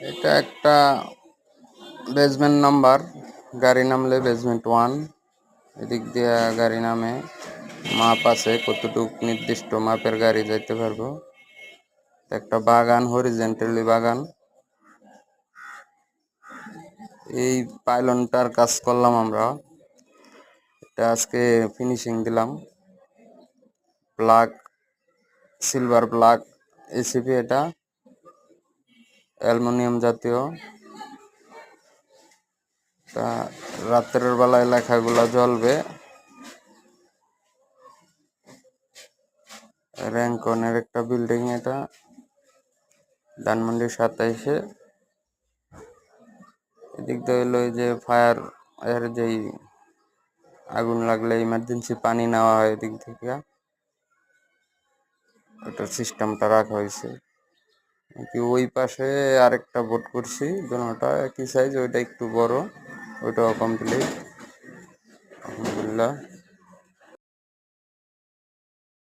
এটা একটা basement number গাড়ি নামলে বেসমেন্ট ওয়ান এদিক দিয়ে গাড়ি নামে মাপ আছে, কতটুক নির্দিষ্ট মাপের গাড়ি যাইতে পারব। একটা বাগান হরিজেন্টালি বাগান। এই পাইলনটার কাজ করলাম আমরা। এটা আজকে ফিনিশিং দিলাম। ব্ল্যাক সিলভার ব্ল্যাক এসিপি এটা। অ্যালুমিনিয়াম জাতীয়। তা রাত্রের বেলায় লেখাগুলা জ্বলবে। র্যাঙ্কনের একটা বিল্ডিং এটা। ধানমন্ডি সাতাইশে। এদিক দিয়ে হলো যে ফায়ার এর যেই আগুন লাগলে ইমার্জেন্সি পানি নেওয়া হয় এদিক থেকে। ওটার সিস্টেমটা রাখা হয়েছে। কি ওই পাশে আরেকটা বোট করছি দোনোটা কি সাইজ ওইটা একটু বড়, ওইটাও কমপ্লিট আলহামদুলিল্লাহ।